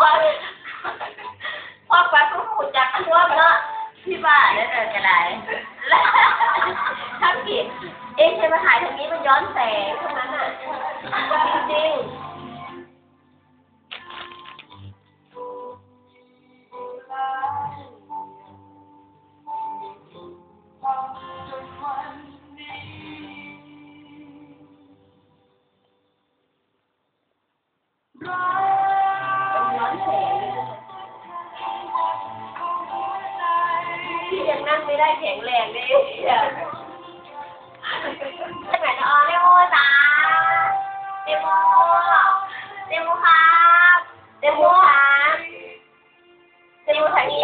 กว่าพ่อไปก็หูจักทั่วเนาะที่บ้านแล้วแจะไหนแล้วถ้าผิเอ๊ะใช่มาถ่ายทางนี้มันย้อนแสงเท่านั้นอะจริงร้ พี่ยังนั่งไม่ได้แข็งแรงเลยไปไหนนะอ๋อเดโมจ้าเดโมเดโมครับเดโมครับเดโมถ่ายนี่